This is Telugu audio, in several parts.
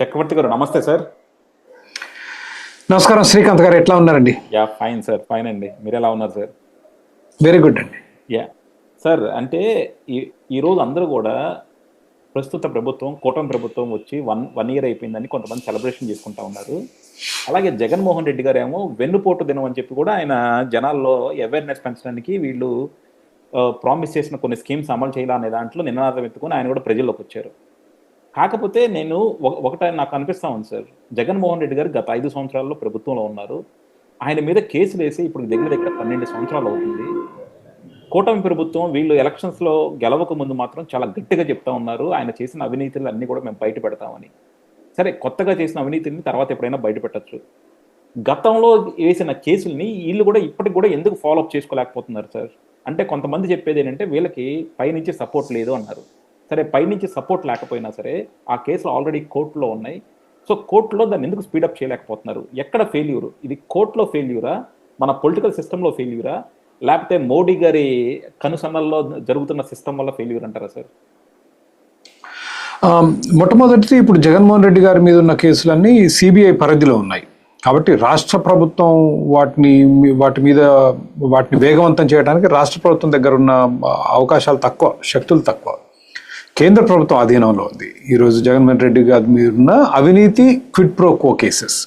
చక్రవర్తి గారు నమస్తే సార్. నమస్కారం శ్రీకాంత్ గారు. ఎట్లా ఉన్నారండి? యా ఫైన్ సార్ ఫైన్ అండి. మీరు ఎలా ఉన్నారు సార్? వెరీ గుడ్ అండి. యా. సార్ అంటే ఈ ఈరోజు అందరూ కూడా ప్రస్తుత ప్రభుత్వం కూటమి ప్రభుత్వం వచ్చి వన్ వన్ ఇయర్ అయిపోయిందని కొంతమంది సెలబ్రేషన్ చేసుకుంటా ఉన్నారు. అలాగే జగన్మోహన్ రెడ్డి గారు ఏమో వెన్నుపోటు దినం అని చెప్పి కూడా ఆయన జనాల్లో అవేర్నెస్ పెంచడానికి వీళ్ళు ప్రామిస్ చేసిన కొన్ని స్కీమ్స్ అమలు చేయాలనే దాంట్లో నినాదం ఎత్తుకొని ఆయన కూడా ప్రజల్లోకి వచ్చారు. కాకపోతే నేను ఒక- ఒకట నాకు అనిపిస్తా ఉంది సార్. జగన్మోహన్ రెడ్డి గారు గత ఐదు సంవత్సరాల్లో ప్రభుత్వంలో ఉన్నారు. ఆయన మీద కేసులు వేసి ఇప్పుడు దగ్గర దగ్గర పన్నెండు సంవత్సరాలు అవుతుంది. కూటమి ప్రభుత్వం వీళ్ళు ఎలక్షన్స్లో గెలవక ముందు మాత్రం చాలా గట్టిగా చెప్తా ఉన్నారు. ఆయన చేసిన అవినీతులు అన్నీ కూడా మేము బయట పెడతామని. సరే కొత్తగా చేసిన అవినీతిని తర్వాత ఎప్పుడైనా బయట పెట్టచ్చు. గతంలో వేసిన కేసుల్ని వీళ్ళు కూడా ఇప్పటికి కూడా ఎందుకు ఫాలో అప్ చేసుకోలేకపోతున్నారు సార్? అంటే కొంతమంది చెప్పేది ఏంటంటే వీళ్ళకి పైనుంచి సపోర్ట్ లేదు అన్నారు. సరే పైనుంచి సపోర్ట్ లేకపోయినా సరే ఆ కేసులు ఆల్రెడీ కోర్టులో ఉన్నాయి. సో కోర్టులో దాన్ని ఎందుకు స్పీడప్ చేయలేకపోతున్నారు? ఎక్కడ ఫెయిల్యూర్? ఇది కోర్టులో ఫెయిల్యూరా? మన పొలిటికల్ సిస్టంలో ఫెయిల్యూరా? లేకపోతే మోడీ గారి కనుసన్నల్లో జరుగుతున్న సిస్టమ్ వల్ల ఫెయిల్యూర్ అంటారా సార్? మొట్టమొదటిది ఇప్పుడు జగన్మోహన్ రెడ్డి గారి మీద ఉన్న కేసులన్నీ సిబిఐ పరిధిలో ఉన్నాయి. కాబట్టి రాష్ట్ర ప్రభుత్వం వాటిని వాటి మీద వాటిని వేగవంతం చేయడానికి రాష్ట్ర ప్రభుత్వం దగ్గర ఉన్న అవకాశాలు తక్కువ శక్తులు తక్కువ. కేంద్ర ప్రభుత్వం అధీనంలో ఉంది. ఈరోజు జగన్మోహన్ రెడ్డి గారి మీరున్న ఉన్న అవినీతి క్విడ్ ప్రో కో కేసెస్.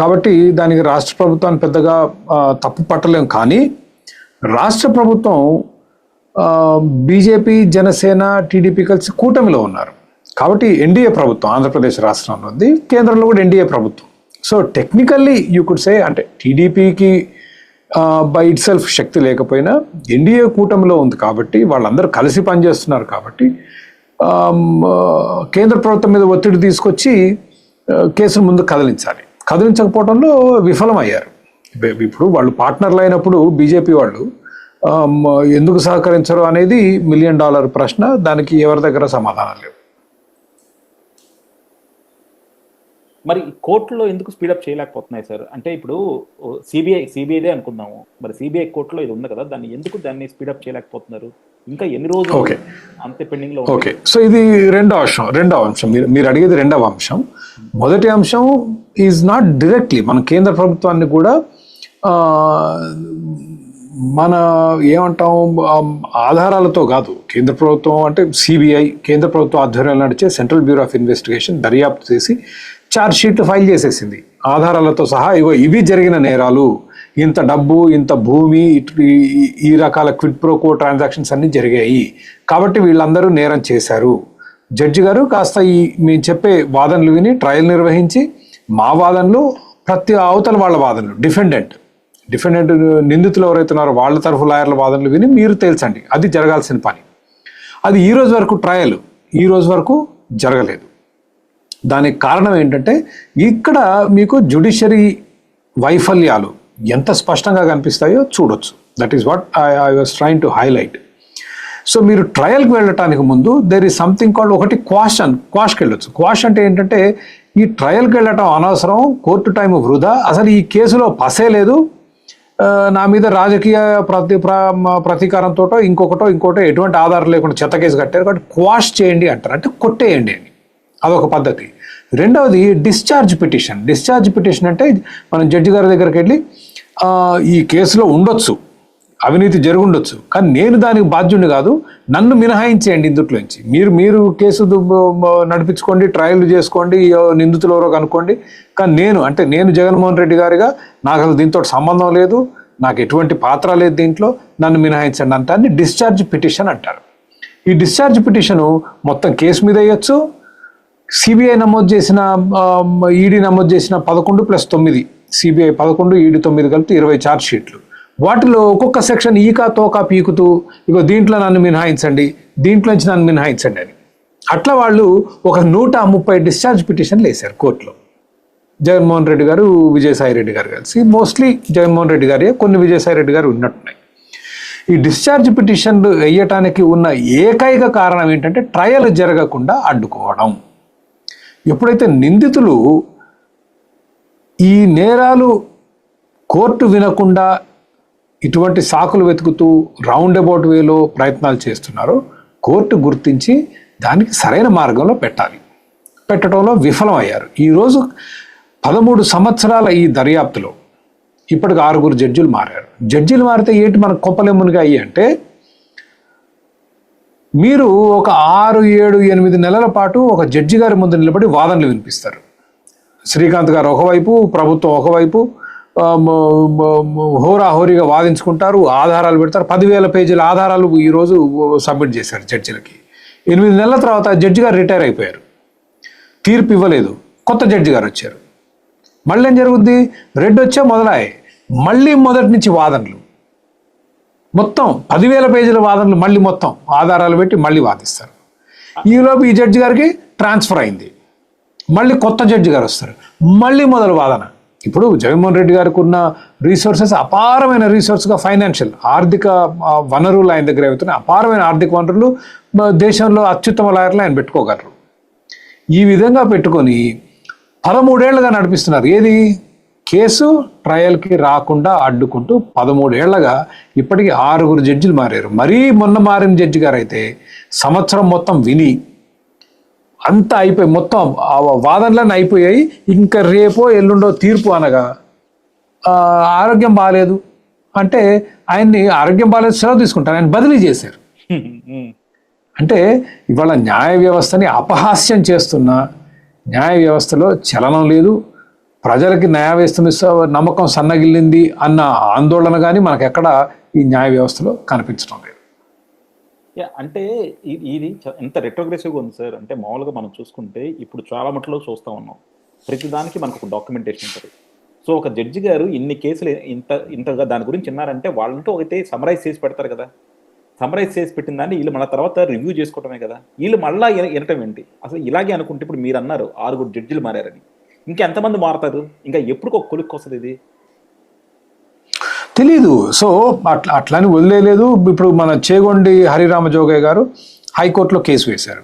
కాబట్టి దానికి రాష్ట్ర ప్రభుత్వాన్ని పెద్దగా తప్పు పట్టలేం. కానీ రాష్ట్ర ప్రభుత్వం బీజేపీ జనసేన టీడీపీ కలిసి కూటమిలో ఉన్నారు. కాబట్టి ఎన్డీఏ ప్రభుత్వం ఆంధ్రప్రదేశ్ రాష్ట్రంలో ఉంది. కేంద్రంలో కూడా ఎన్డీఏ ప్రభుత్వం. So technically you could say అంటే టీడీపీకి బై ఇట్ సెల్ఫ్ శక్తి లేకపోయినా ఎన్డీఏ కూటమిలో ఉంది కాబట్టి వాళ్ళందరూ కలిసి పనిచేస్తున్నారు కాబట్టి కేంద్ర ప్రభుత్వం మీద ఒత్తిడి తీసుకొచ్చి కేసును ముందు కదిలించాలి. కదిలించకపోవడంలో విఫలమయ్యారు. ఇప్పుడు వాళ్ళు పార్ట్నర్లు అయినప్పుడు బీజేపీ వాళ్ళు ఎందుకు సహకరించరు అనేది మిలియన్ డాలర్ ప్రశ్న దానికి ఎవరి దగ్గర సమాధానం లేవు. మరి కోర్టులో ఎందుకు స్పీడప్ చేయలేకపోతున్నాయి సార్? అంటే ఇప్పుడు సిబిఐ సిబిఐదే అనుకుందాము. మరి సిబిఐ కోర్టులో ఇది ఉంది కదా దాన్ని ఎందుకు దాన్ని స్పీడప్ చేయలేకపోతున్నారు? ఇంకా ఎన్ని రోజులు Okay. అంతే పెండింగ్లో ఓకే. సో ఇది రెండో అంశం రెండవ అంశం. మీరు మీరు అడిగేది రెండవ అంశం. మొదటి అంశం ఈజ్ నాట్ డైరెక్ట్లీ మన కేంద్ర ప్రభుత్వాన్ని కూడా మన ఏమంటాం ఆధారాలతో కాదు. కేంద్ర ప్రభుత్వం అంటే సిబిఐ కేంద్ర ప్రభుత్వం ఆధ్వర్యంలో నడిచే సెంట్రల్ బ్యూరో ఆఫ్ ఇన్వెస్టిగేషన్ దర్యాప్తు చేసి ఛార్జ్ షీట్ ఫైల్ చేసేసింది. ఆధారాలతో సహా ఇగో ఇవి జరిగిన నేరాలు. ఇంత డబ్బు ఇంత భూమి ఈ- రకాల క్విడ్ ప్రోకో ట్రాన్సాక్షన్స్ అన్నీ జరిగాయి. కాబట్టి వీళ్ళందరూ నేరం చేశారు. జడ్జి గారు కాస్త ఈ మేము చెప్పే వాదనలు విని ట్రయల్ నిర్వహించి మా వాదనలు ప్రతి అవతల వాళ్ళ వాదనలు డిఫెండెంట్. డిఫెండెంట్ నిందితులు ఎవరైతే ఉన్నారో వాళ్ళ తరఫు లాయర్ల వాదనలు విని మీరు తేల్చండి. అది జరగాల్సిన పని. అది ఈ రోజు వరకు ట్రయల్. ఈ రోజు వరకు జరగలేదు. దానికి కారణం ఏంటంటే ఇక్కడ మీకు జుడిషరీ వైఫల్యాలు ఎంత స్పష్టంగా కనిపిస్తాయో చూడొచ్చు. That is what I I was trying to highlight so మీరు ట్రయల్కి వెళ్ళటానికి ముందు దెర్ ఈస్ సంథింగ్ కాల్డ్ ఒకటి క్వాషన్ క్వాష్కి వెళ్ళొచ్చు. క్వాష్ అంటే ఏంటంటే ఈ ట్రయల్కి వెళ్ళటం అనవసరం కోర్టు టైం వృధా అసలు ఈ కేసులో పసే లేదు. నా మీద రాజకీయ ప్రతి ప్ర- ప్రతీకారంతో ఇంకొకటో ఇంకోటో ఎటువంటి ఆధారం లేకుండా చెత్త కేసు కట్టారు. కాబట్టి క్వాష్ చేయండి అంటారు. అంటే కొట్టేయండి అని. అదొక పద్ధతి. రెండవది డిశ్చార్జ్ పిటిషన్ డిశ్చార్జ్ పిటిషన్ అంటే మనం జడ్జి గారి దగ్గరికి వెళ్ళి ఈ కేసులో ఉండొచ్చు. అవినీతి జరుగుండొచ్చు. కానీ నేను దానికి బాధ్యుడిని కాదు. నన్ను మినహాయించేయండి ఇందుట్లోంచి. మీరు మీరు కేసు నడిపించుకోండి ట్రయల్ చేసుకోండి నిందితులు ఎవరో కనుక్కోండి. కానీ నేను అంటే నేను జగన్మోహన్ రెడ్డి గారిగా నాకు అసలు దీంతో సంబంధం లేదు. నాకు ఎటువంటి పాత్ర లేదు దీంట్లో. నన్ను మినహాయించండి అంటాన్ని డిశ్చార్జ్ పిటిషన్ అంటారు. ఈ డిశ్చార్జ్ పిటిషను మొత్తం కేసు మీద వేయచ్చు. సిబిఐ నమోదు చేసిన ఈడీ నమోదు చేసిన పదకొండు ప్లస్ తొమ్మిది. సిబిఐ పదకొండు ఈడీ తొమ్మిది కలిపి ఇరవై ఛార్జ్ షీట్లు. వాటిలో ఒక్కొక్క సెక్షన్ ఈకా తోకా పీకుతూ ఇగో దీంట్లో నన్ను మినహాయించండి దీంట్లోంచి నన్ను మినహాయించండి అని. అట్లా వాళ్ళు ఒక నూట ముప్పై డిశ్చార్జ్ పిటిషన్లు వేశారు కోర్టులో. జగన్మోహన్ రెడ్డి గారు విజయసాయి రెడ్డి గారు కలిసి. మోస్ట్లీ జగన్మోహన్ రెడ్డి గారే కొన్ని విజయసాయి రెడ్డి గారు ఉన్నట్టున్నాయి. ఈ డిశ్చార్జ్ పిటిషన్లు వేయటానికి ఉన్న ఏకైక కారణం ఏంటంటే ట్రయల్ జరగకుండా అడ్డుకోవడం. ఎప్పుడైతే నిందితులు ఈ నేరాలు కోర్టు వినకుండా ఇటువంటి సాకులు వెతుకుతూ రౌండ్ అబౌట్ వేలో ప్రయత్నాలు చేస్తున్నారో కోర్టు గుర్తించి దానికి సరైన మార్గంలో పెట్టాలి. పెట్టడంలో విఫలమయ్యారు. ఈరోజు పదమూడు సంవత్సరాల ఈ దర్యాప్తులో ఇప్పటికి ఆరుగురు జడ్జిలు మారారు. జడ్జిలు మారితే ఏంటి మనకు కొప్పలేమునిగా అయ్యి అంటే మీరు ఒక ఆరు ఏడు ఎనిమిది నెలల పాటు ఒక జడ్జి గారి ముందు నిలబడి వాదనలు వినిపిస్తారు. శ్రీకాంత్ గారు ఒకవైపు ప్రభుత్వం ఒకవైపు హోరాహోరీగా వాదించుకుంటారు ఆధారాలు పెడతారు. పదివేల పేజీల ఆధారాలు ఈరోజు సబ్మిట్ చేశారు జడ్జిలకి. ఎనిమిది నెలల తర్వాత జడ్జి గారు రిటైర్ అయిపోయారు. తీర్పు ఇవ్వలేదు. కొత్త జడ్జి గారు వచ్చారు. మళ్ళీ ఏం జరుగుద్ది? రెడ్ వచ్చే మొదలాయి. మళ్ళీ మొదటి నుంచి వాదనలు. మొత్తం పదివేల పేజీల వాదనలు మళ్ళీ మొత్తం ఆధారాలు పెట్టి మళ్ళీ వాదిస్తారు. ఈలోపు ఈ జడ్జి గారికి ట్రాన్స్ఫర్ అయింది. మళ్ళీ కొత్త జడ్జి గారు వస్తారు. మళ్ళీ మొదలు వాదన. ఇప్పుడు జగన్మోహన్ రెడ్డి గారికి ఉన్న రీసోర్సెస్ అపారమైన రీసోర్స్గా ఫైనాన్షియల్ ఆర్థిక వనరులు ఆయన దగ్గర అవుతున్నాయి అపారమైన ఆర్థిక వనరులు దేశంలో అత్యుత్తమ లాయర్లు ఆయన పెట్టుకోగలరు. ఈ విధంగా పెట్టుకొని పదమూడేళ్ళుగా నడిపిస్తున్నారు. ఏది? కేసు ట్రయల్కి రాకుండా అడ్డుకుంటూ పదమూడేళ్ళగా ఇప్పటికీ ఆరుగురు జడ్జిలు మారారు. మరీ మొన్న మారిన జడ్జి గారు అయితే సంవత్సరం మొత్తం విని అంతా అయిపోయి మొత్తం వాదనలన్నీ అయిపోయాయి. ఇంకా రేపో ఎల్లుండో తీర్పు అనగా ఆరోగ్యం బాగాలేదు అంటే ఆయన్ని ఆరోగ్యం బాగాలేదు సెలవు తీసుకుంటారు ఆయన బదిలీ చేశారు. అంటే ఇవాళ న్యాయ వ్యవస్థని అపహాస్యం చేస్తున్న న్యాయ వ్యవస్థలో చలనం లేదు. ప్రజలకి న్యాయ వ్యవస్థ నమ్మకం సన్నగిల్లింది అన్న ఆందోళన కానీ మనకు ఎక్కడ ఈ న్యాయ వ్యవస్థలో కనిపించడం లేదు. అంటే ఇది ఎంత రెట్రోగ్రెసివ్గా ఉంది సార్? అంటే మామూలుగా మనం చూసుకుంటే ఇప్పుడు చాలా మట్లో చూస్తూ ఉన్నాం. ప్రతిదానికి మనకు ఒక డాక్యుమెంటేషన్ ఉంటుంది. సో ఒక జడ్జి గారు ఇన్ని కేసులు ఇంత ఇంతగా దాని గురించి విన్నారంటే వాళ్ళంటూ ఒకటే సమరైజ్ చేసి పెడతారు కదా. సమరైజ్ చేసి పెట్టిన దాన్ని వీళ్ళు మళ్ళీ తర్వాత రివ్యూ చేసుకోవటమే కదా. వీళ్ళు మళ్ళీ వినటం ఏంటి? అసలు ఇలాగే అనుకుంటే ఇప్పుడు మీరు అన్నారు ఆరుగురు జడ్జిలు మారారని. ఇంకెంతమంది మారుతారు? ఇంకా ఎప్పుడు ఒక కొలుక్కి వస్తుంది ఇది? తెలీదు. సో అట్లా అట్లని వదిలేయలేదు ఇప్పుడు మన చేగొండి హరిరామ జోగయ్య గారు హైకోర్టులో కేసు వేశారు.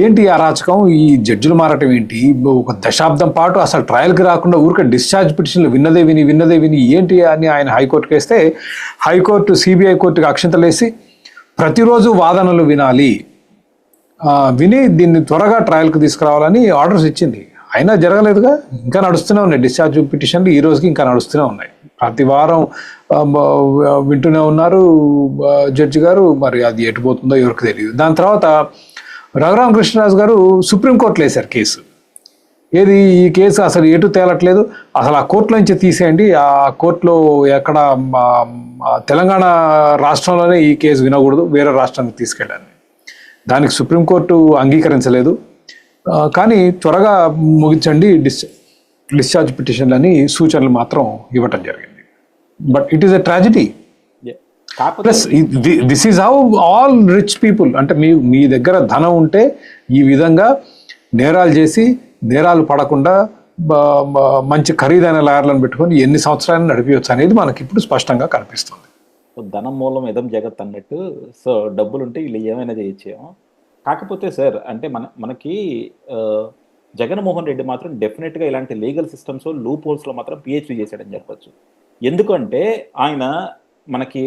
ఏంటి అరాచకం ఈ జడ్జిలు మారటం ఏంటి? ఒక దశాబ్దం పాటు అసలు ట్రయల్కి రాకుండా ఊరికే డిశ్చార్జ్ పిటిషన్లు విన్నదే విని విన్నదే విని ఏంటి అని ఆయన హైకోర్టుకి వేస్తే హైకోర్టు సిబిఐ కోర్టుకి అక్షంతలేసి ప్రతిరోజు వాదనలు వినాలి. విని దీన్ని త్వరగా ట్రయల్కి తీసుకురావాలని ఆర్డర్స్ ఇచ్చింది. అయినా జరగలేదుగా. ఇంకా నడుస్తూనే ఉన్నాయి. డిశ్చార్జ్ పిటిషన్లు ఈ రోజుకి ఇంకా నడుస్తూనే ఉన్నాయి. ప్రతి వారం వింటూనే ఉన్నారు జడ్జి గారు. మరి అది ఎటు పోతుందో ఎవరికి తెలియదు. దాని తర్వాత రఘురామ కృష్ణరాజు గారు సుప్రీంకోర్టులో వేశారు కేసు. ఏది ఈ కేసు అసలు ఎటు తేలట్లేదు? అసలు ఆ కోర్టులో నుంచి తీసేయండి. ఆ కోర్టులో ఎక్కడ మా- తెలంగాణ రాష్ట్రంలోనే ఈ కేసు వినకూడదు. వేరే రాష్ట్రానికి తీసుకెళ్ళాలి దానికి సుప్రీంకోర్టు అంగీకరించలేదు. కానీ త్వరగా ముగించండి డిస్ డిశ్చార్జ్ పిటిషన్లని సూచనలు మాత్రం ఇవ్వటం జరిగింది. But it is a tragedy plus this is how all rich people అంటే మీ మీ దగ్గర ధనం ఉంటే ఈ విధంగా నేరాలు చేసి నేరాలు పడకుండా మంచి ఖరీదైన లాయర్లను పెట్టుకొని ఎన్ని సంవత్సరాలు నడిపించవచ్చు అనేది మనకి ఇప్పుడు స్పష్టంగా కనిపిస్తుంది. సో ధనం మూలం ఇదం జగత్ అన్నట్టు సో డబ్బులు ఉంటే వీళ్ళు ఏమైనా చేయొచ్చేమో. కాకపోతే సార్ అంటే మన మనకి జగన్మోహన్ రెడ్డి మాత్రం డెఫినెట్గా ఇలాంటి లీగల్ సిస్టమ్స్ లూప్ హోల్స్లో మాత్రం పిహెచ్డి చేశాడని చెప్పచ్చు. ఎందుకంటే ఆయన మనకి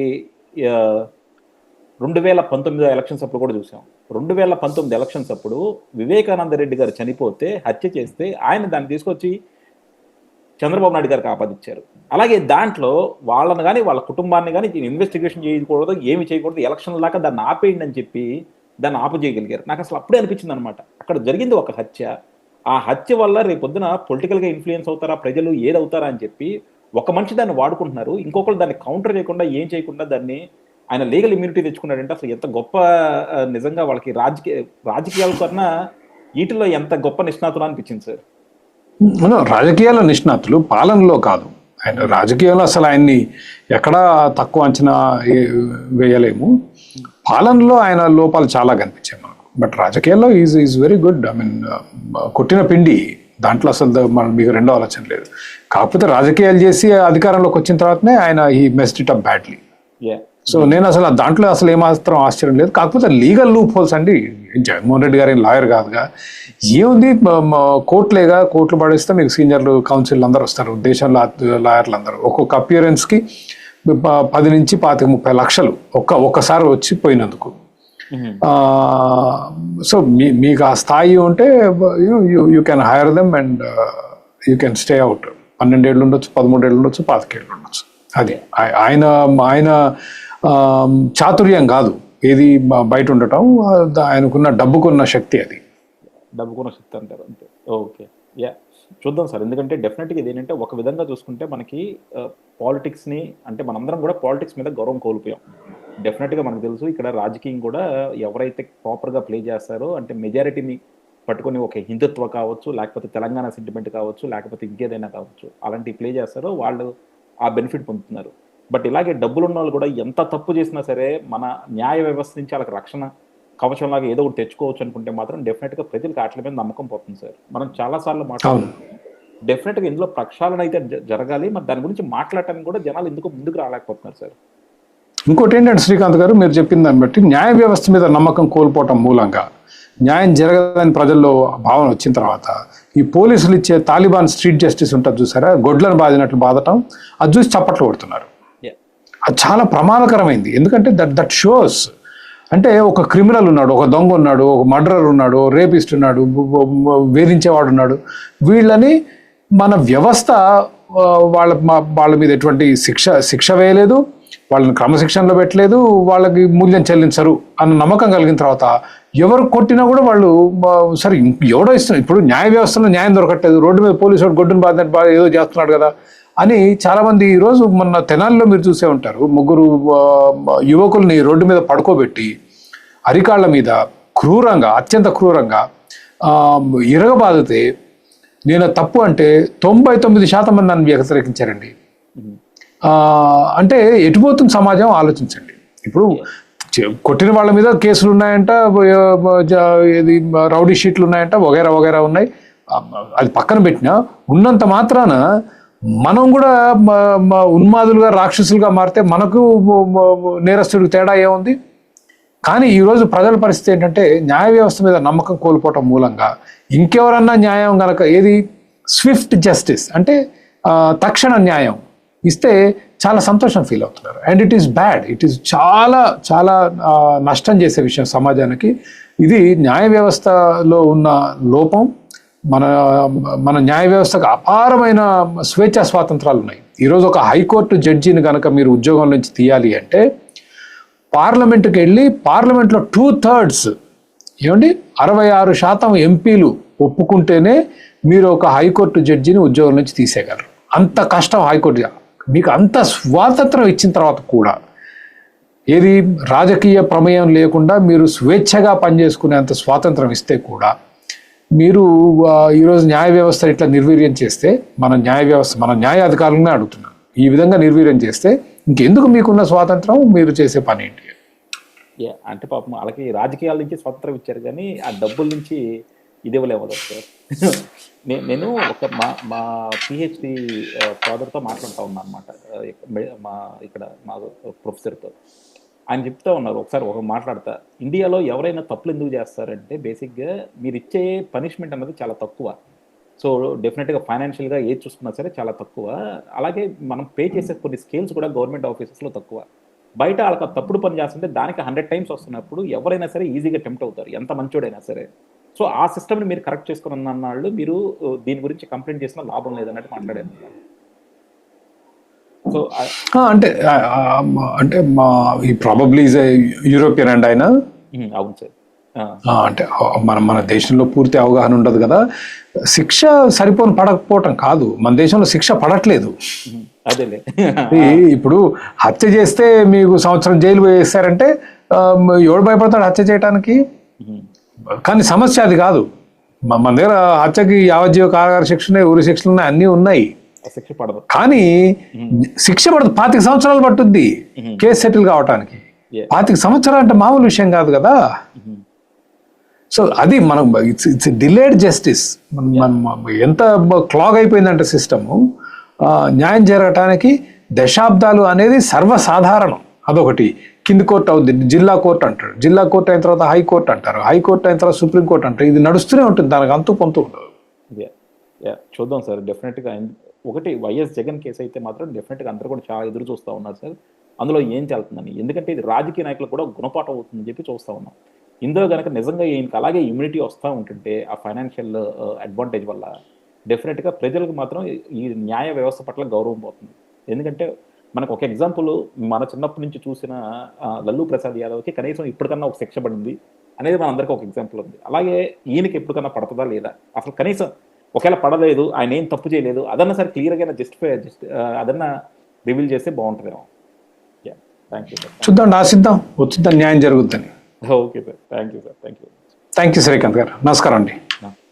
రెండు వేల పంతొమ్మిది ఎలక్షన్స్ అప్పుడు కూడా చూసాం. రెండు వేల పంతొమ్మిది ఎలక్షన్స్ అప్పుడు వివేకానంద రెడ్డి గారు చనిపోతే హత్య చేస్తే ఆయన దాన్ని తీసుకొచ్చి చంద్రబాబు నాయుడు గారికి ఆపాదించారు అలాగే దాంట్లో వాళ్ళని కానీ వాళ్ళ కుటుంబాన్ని కానీ ఇన్వెస్టిగేషన్ చేయకూడదు ఏమి చేయకూడదు ఎలక్షన్ దాకా దాన్ని ఆపేయండి అని చెప్పి దాన్ని ఆపజేయగలిగారు నాకు అసలు అప్పుడే అనిపించింది అనమాట అక్కడ జరిగింది ఒక హత్య. ఆ హత్య వల్ల రేపొద్దున పొలిటికల్గా ఇన్ఫ్లుయెన్స్ అవుతారా ప్రజలు ఏదవుతారా అని చెప్పి ఒక మనిషి దాన్ని వాడుకుంటున్నారు. ఇంకొకరు దాన్ని కౌంటర్ చేయకుండా ఏం చేయకుండా దాన్ని ఆయన లీగల్ ఇమ్యూనిటీ తెచ్చుకున్నాడంటే అసలు ఎంత గొప్ప నిజంగా వాళ్ళకి రాజకీయ రాజకీయాల కన్నా వీటిలో ఎంత గొప్ప నిష్ణాతులు అనిపించింది సార్? రాజకీయాల నిష్ణాతులు పాలనలో కాదు. ఆయన రాజకీయంలో అసలు ఆయన్ని ఎక్కడా తక్కువ అంచనా వేయలేము. పాలనలో ఆయన లోపాలు చాలా కనిపించాయి మనకు. బట్ రాజకీయాల్లో is is very good. I mean కొట్టిన పిండి దాంట్లో అసలు మనం మీకు రెండో ఆలోచన లేదు. కాకపోతే రాజకీయాలు చేసి అధికారంలోకి వచ్చిన తర్వాతనే ఆయన ఈ messed it up badly so నేను అసలు దాంట్లో అసలు ఏమాత్రం ఆశ్చర్యం లేదు. కాకపోతే లీగల్ లూప్ హోల్స్ అండి. జగన్మోహన్ రెడ్డి గారు లాయర్ కాదుగా. ఏముంది? కోర్టులేగా కోర్టులు పడేస్తే మీకు సీనియర్లు కౌన్సిల్ అందరూ వస్తారు. దేశంలో లాయర్లు అందరూ ఒక్కొక్క అపియరెన్స్కి పది నుంచి పాతిక ముప్పై లక్షలు ఒక్క ఒక్కసారి వచ్చి పోయినందుకు. సో మీ మీకు ఆ స్థాయి ఉంటే you can hire them and you can stay out పన్నెండేళ్ళు ఉండొచ్చు పదమూడేళ్ళు ఉండొచ్చు పాతికేళ్ళు ఉండొచ్చు. అది. ఆయ- ఆయన ఆయన చాతుర్యం కాదు. ఏది బయట ఉండటం ఆయనకున్న డబ్బుకున్న శక్తి అది. డబ్బుకున్న శక్తి అంటారు అంతే. ఓకే. యా. చూద్దాం సార్. ఎందుకంటే డెఫినెట్గా ఇది ఏంటంటే ఒక విధంగా చూసుకుంటే మనకి పాలిటిక్స్ని అంటే మనందరం కూడా పాలిటిక్స్ మీద గౌరవం కోల్పోయాం. డెఫినెట్గా మనకు తెలుసు ఇక్కడ రాజకీయం కూడా ఎవరైతే ప్రాపర్గా ప్లే చేస్తారో అంటే మెజారిటీని పట్టుకొని ఒక హిందుత్వ కావచ్చు లేకపోతే తెలంగాణ సెంటిమెంట్ కావచ్చు లేకపోతే ఇంకేదైనా కావచ్చు అలాంటి ప్లే చేస్తారో వాళ్ళు ఆ బెనిఫిట్ పొందుతున్నారు. బట్ ఇలాగే డబ్బులు ఉన్న వాళ్ళు కూడా ఎంత తప్పు చేసినా సరే మన న్యాయ వ్యవస్థ నుంచి వాళ్ళకి రక్షణ కవచంలాగా ఏదో ఒకటి తెచ్చుకోవచ్చు అనుకుంటే మాత్రం డెఫినెట్గా ప్రజలకు వాటి మీద నమ్మకం పోతుంది సార్. మనం చాలాసార్లు మాట్లాడుతాం డెఫినెట్గా ఇందులో ప్రక్షాళన అయితే జరగాలి. మరి దాని గురించి మాట్లాడటానికి కూడా జనాలు ఎందుకు ముందుకు రాలేకపోతున్నారు సార్? ఇంకోటి ఏంటంటే శ్రీకాంత్ గారు మీరు చెప్పిన దాన్ని బట్టి న్యాయ వ్యవస్థ మీద నమ్మకం కోల్పోవటం మూలంగా న్యాయం జరగదని ప్రజల్లో భావన వచ్చిన తర్వాత ఈ పోలీసులు ఇచ్చే తాలిబాన్ స్ట్రీట్ జస్టిస్ ఉంటుంది చూసారా? గొడ్లను బాదినట్లు బాధటం అది చూసి చప్పట్లు కొడుతున్నారు. అది చాలా ప్రమాదకరమైంది. ఎందుకంటే దట్ దట్ షోస్ అంటే ఒక క్రిమినల్ ఉన్నాడు ఒక దొంగ ఉన్నాడు ఒక మర్డరర్ ఉన్నాడు రేపిస్ట్ ఉన్నాడు వేధించేవాడు ఉన్నాడు. వీళ్ళని మన వ్యవస్థ వాళ్ళ వాళ్ళ మీద ఎటువంటి శిక్ష శిక్ష వేయలేదు వాళ్ళని క్రమశిక్షణలో పెట్టలేదు వాళ్ళకి మూల్యం చెల్లించరు అన్న నమ్మకం కలిగిన తర్వాత ఎవరు కొట్టినా కూడా వాళ్ళు సరే ఎవడో ఇస్తున్నారు ఇప్పుడు న్యాయ వ్యవస్థలో న్యాయం దొరకట్లేదు. రోడ్డు మీద పోలీసు వాడు గొడ్డును బాధ ఏదో చేస్తున్నాడు కదా. అని చాలామంది ఈరోజు మొన్న తెనాలిలో మీరు చూసే ఉంటారు. ముగ్గురు యువకుల్ని రోడ్డు మీద పడుకోబెట్టి అరికాళ్ళ మీద క్రూరంగా అత్యంత క్రూరంగా ఇరగబాదితే నేను తప్పు అంటే తొంభై తొమ్మిది శాతం మంది నన్ను వ్యతిరేకించారండి. అంటే ఎటుపోతుంది సమాజం ఆలోచించండి. ఇప్పుడు కొట్టిన వాళ్ళ మీద కేసులు ఉన్నాయంట ఇది రౌడీ షీట్లు ఉన్నాయంట వగైరా వగైరా ఉన్నాయి. అది పక్కన పెట్టినా ఉన్నంత మాత్రాన మనం కూడా ఉన్మాదులుగా రాక్షసులుగా మారితే మనకు నేరస్తుడికి తేడా ఏముంది? కానీ ఈరోజు ప్రజల పరిస్థితి ఏంటంటే న్యాయ వ్యవస్థ మీద నమ్మకం కోల్పోవటం మూలంగా ఇంకెవరన్నా న్యాయం గనక ఏది? స్విఫ్ట్ జస్టిస్ అంటే తక్షణ న్యాయం ఇస్తే చాలా సంతోషం ఫీల్ అవుతున్నారు. And it is bad. It is చాలా చాలా నష్టం చేసే విషయం సమాజానికి. ఇది న్యాయ వ్యవస్థలో ఉన్న లోపం. మన మన న్యాయ వ్యవస్థకు అపారమైన స్వేచ్ఛా స్వాతంత్రాలు ఉన్నాయి. ఈరోజు ఒక హైకోర్టు జడ్జిని కనుక మీరు ఉద్యోగం నుంచి తీయాలి అంటే పార్లమెంటుకి వెళ్ళి పార్లమెంట్లో టూ థర్డ్స్ ఏమండి? అరవై ఆరు శాతం ఎంపీలు ఒప్పుకుంటేనే మీరు ఒక హైకోర్టు జడ్జిని ఉద్యోగం నుంచి తీసేయగలరు. అంత కష్టం హైకోర్టు. మీకు అంత స్వాతంత్రం ఇచ్చిన తర్వాత కూడా ఏది రాజకీయ ప్రమేయం లేకుండా మీరు స్వేచ్ఛగా పనిచేసుకునేంత స్వాతంత్రం ఇస్తే కూడా మీరు ఈరోజు న్యాయ వ్యవస్థ ఇట్లా నిర్వీర్యం చేస్తే మన న్యాయ వ్యవస్థ మన న్యాయాధికారులనే అడుగుతున్నాను ఈ విధంగా నిర్వీర్యం చేస్తే ఇంకెందుకు మీకున్న స్వాతంత్రం మీరు చేసే పని ఏంటి? అంటే పాపం వాళ్ళకి రాజకీయాల నుంచి స్వాతంత్రం ఇచ్చారు కానీ ఆ డబ్బుల నుంచి ఇది ఇవ్వలేము సార్. నేను ఒక మా మా పిహెచ్డి ఫాదర్తో మాట్లాడుతూ ఉన్నాను అనమాట మా ఇక్కడ మా ప్రొఫెసర్తో. ఆయన చెప్తా ఉన్నారు ఒకసారి ఒక మాట్లాడతా. ఇండియాలో ఎవరైనా తప్పులు ఎందుకు చేస్తారంటే బేసిక్గా మీరు ఇచ్చే పనిష్మెంట్ అన్నది చాలా తక్కువ. సో డెఫినెట్గా ఫైనాన్షియల్గా ఏది చూసుకున్నా సరే చాలా తక్కువ. అలాగే మనం పే చేసే కొన్ని స్కేల్స్ కూడా గవర్నమెంట్ ఆఫీసెస్లో తక్కువ. బయట వాళ్ళకి తప్పుడు పని చేస్తుంటే దానికి హండ్రెడ్ టైమ్స్ వస్తున్నప్పుడు ఎవరైనా సరే ఈజీగా టెంప్ట్ అవుతారు ఎంత మంచోడైనా సరే. సో ఆ సిస్టమ్ని మీరు కరెక్ట్ చేసుకున్న అన్నాళ్ళు మీరు దీని గురించి కంప్లైంట్ చేసిన లాభం లేదన్నట్టు మాట్లాడారు. సో అంటే అంటే మా ఈ ప్రాబబ్లీ ఈజ్ యూరోపియన్ అండ్ ఆయన అవును సార్. అంటే మన మన దేశంలో పూర్తి అవగాహన ఉండదు కదా. శిక్ష సరిపోని పడకపోవటం కాదు. మన దేశంలో శిక్ష పడట్లేదు. అదేలే. ఈ- ఇప్పుడు హత్య చేస్తే మీకు సంవత్సరం జైలు వేస్తారంటే ఎవడు భయపడతాడు హత్య చేయడానికి కానీ సమస్య అది కాదు. మన దగ్గర హత్యకి యావజ్జీవ కారాగార శిక్షణ ఊరి శిక్షలు ఉన్నాయి అన్నీ ఉన్నాయి. శిక్ష పడదు. కానీ శిక్ష పడదు. పాతిక సంవత్సరాలు పట్టుద్ది కేసు సెటిల్ కావటానికి. పాతిక సంవత్సరాలు అంటే మామూలు విషయం కాదు కదా? సో అది మనం ఇట్స్ ఇట్స్ డిలేడ్ జస్టిస్. మనం ఎంత క్లాగ్ అయిపోయిందంటే సిస్టము. న్యాయం జరగటానికి దశాబ్దాలు అనేది సర్వసాధారణం. అదొకటి. కింది కోర్టు అవుద్ది. జిల్లా కోర్టు అంటారు జిల్లా కోర్టు అయిన తర్వాత హైకోర్టు అంటారు. హైకోర్టు అయిన తర్వాత సుప్రీంకోర్టు అంటారు. ఇది నడుస్తూనే ఉంటుంది. దానికి అంతు పొంతు ఉండదు. యా యా చూద్దాం సార్. డెఫినెట్గా ఒకటి వైఎస్ జగన్ కేసు అయితే మాత్రం డెఫినెట్గా అందరూ కూడా చాలా ఎదురు చూస్తూ ఉన్నారు సార్. అందులో ఏం చెల్తుందని ఎందుకంటే ఇది రాజకీయ నాయకులు కూడా గుణపాఠం అవుతుందని చెప్పి చూస్తూ ఉన్నాం. ఇందులో కనుక నిజంగా ఈయనకి అలాగే ఇమ్యూనిటీ వస్తూ ఉంటుంటే ఆ ఫైనాన్షియల్ అడ్వాంటేజ్ వల్ల డెఫినెట్గా ప్రజలకు మాత్రం ఈ న్యాయ వ్యవస్థ పట్ల గౌరవం పోతుంది. ఎందుకంటే మనకు ఒక ఎగ్జాంపుల్ మన చిన్నప్పటి నుంచి చూసిన లల్లు ప్రసాద్ యాదవ్కి కనీసం ఇప్పటికన్నా ఒక శిక్ష పడింది అనేది మనందరికీ ఒక ఎగ్జాంపుల్ ఉంది. అలాగే ఈయనకి ఎప్పటికన్నా పడుతుందా లేదా? అసలు కనీసం ఒకవేళ పడలేదు ఆయన ఏం తప్పు చేయలేదు అదన్నా సరే క్లియర్గా జస్టిఫై జస్ట్ అదన్నా రివీల్ చేస్తే బాగుంటుందేమో. థ్యాంక్ యూ సార్ చూద్దాం ఆశిద్దాం వచ్చిద్దాం న్యాయం జరుగుద్దని. Okay sir thank you sir thank you thank you Srikanth garu. నమస్కారం అండి.